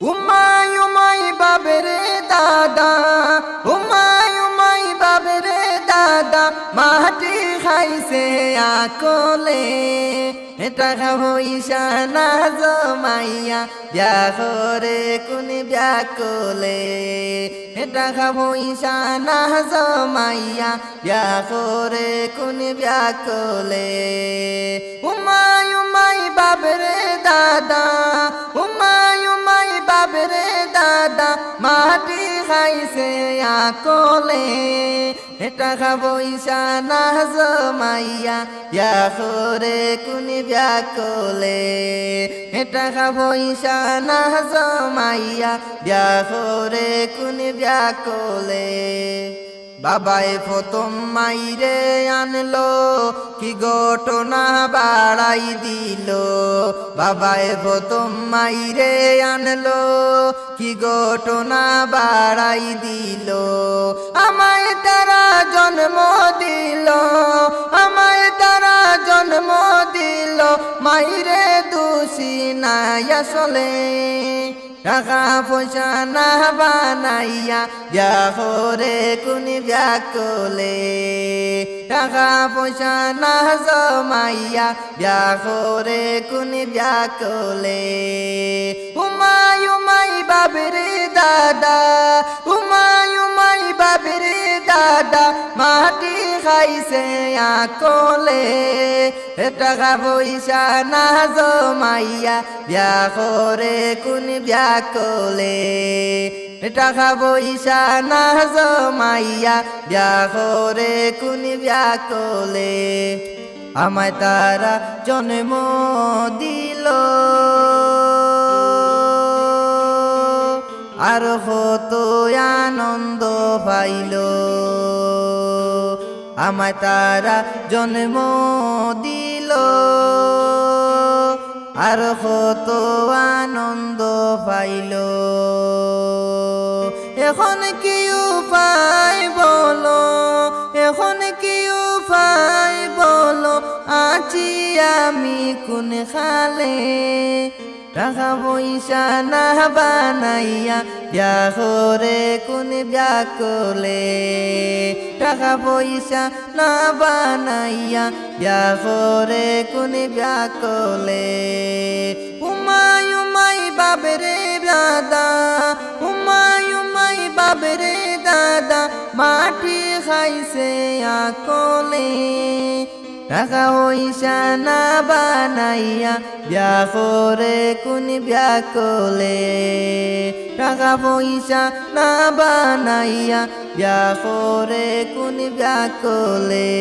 উমাই উমাই বাবরে দাদা, উমাই উমাই বাবরে দাদা, মাটি খাইছে আকলে। এটা হইসা না জমাইয়া বিয়া করে কোন বিয়া কোলে। এটা হইসা না জমাইয়া বিয়া করে কোন বিয়া কোলে। উমাই উমাই বাবরে দাদা দাদা মাটি খাইছে আকলে এটা খাব ইসা না জমাইয়া ইয়া করে কুনি বিয়া কোলে এটা খাব নাহজ জমাইয়া ইয়া করে কুনি বিয়া কোলে বাবাই প্রথম মাইরে আনলো, কি ঘটনা বাড়াই দিল? বাবাই প্রথম মাইরে আনলো, কি ঘটনা বাড়াই দিল? আমায় তারা জন্ম দিল, আমায় তারা জন্ম দিল, মাইরে দোষী নাই আসলে। টাকা পয়সা না বানাইয়া বিয়া করে কুনি বিয়া কোলে পয়সা না জমাইয়া বিয়া করে কুনি বিয়া কোলে উমাই বাবরে দাদা। দাদা মাটি খাইছে আকলে। টাকা পয়সা না জমাইয়া বিয়া করে কোন বিয়া কোলে। টাকা পয়সা না জমাইয়া বিয়া করে কোন বিয়া কোলে। আমায় তারা জন্ম দিল। আর কত আনন্দ পাইল। আমায় তারা জন্ম দিল। আর কত আনন্দ পাইল। এখন কি উপায় বলো? এখন কি উপায় বলো? আছি আমি কোন খালে? টাকা পয়সা না বানাইয়া বিয়া করে কোন বিয়া কোলে টাকা পয়সা না বানাইয়া বিয়া করে কোন বিয়া কোলে উমাই উমাই বাবরে দাদা উমাই উমাই বাবরে দাদা মাটি খাইছে আকলে টাকা পয়সা না বানাইয়া বিয়া করে কোন বিয়া কলে টাকা পয়সা না বানাইয়া বিয়া করে কোন বিয়া কোলে